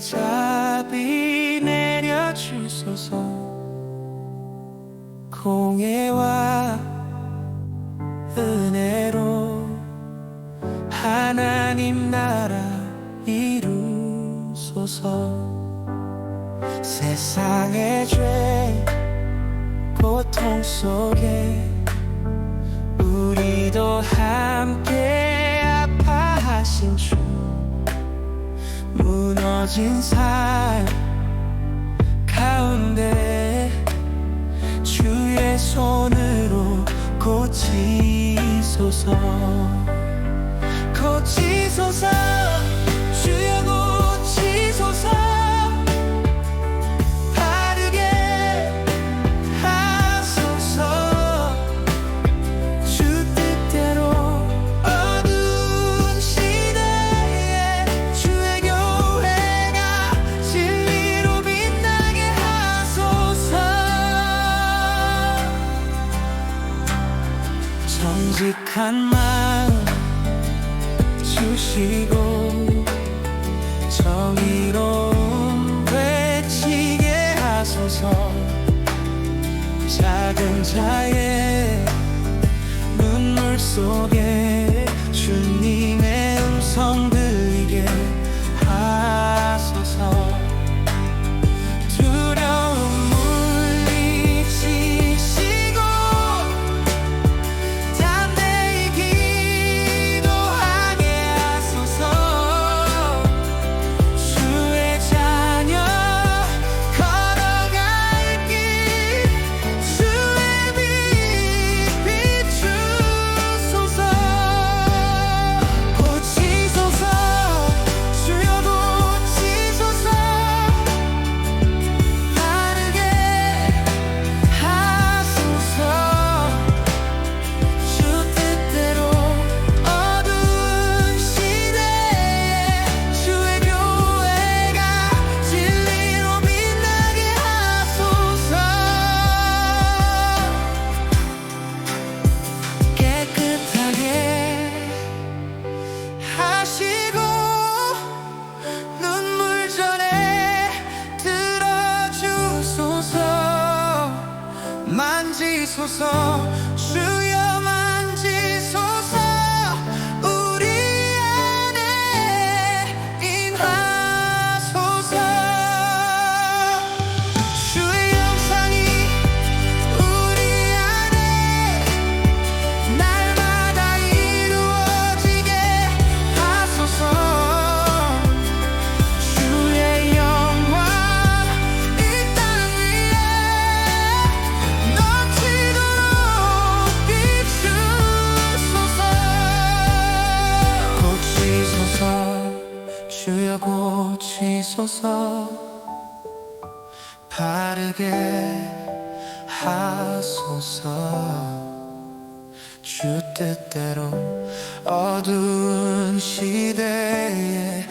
자비 내려주소서. 공예와 은혜로 하나님 나라 이루소서. 세상의 죄 고통 속에 우리도 함께 아파하신 주 무너진 삶 가운데 주의 손으로 고치소서. 고치소서 정직한 마음 주시고 정의로움 외치게 하소서. 작은 자의 눈물 속에 만지소서 주여 고치소서. 바르게 하소서. 주 뜻대로 어두운 시대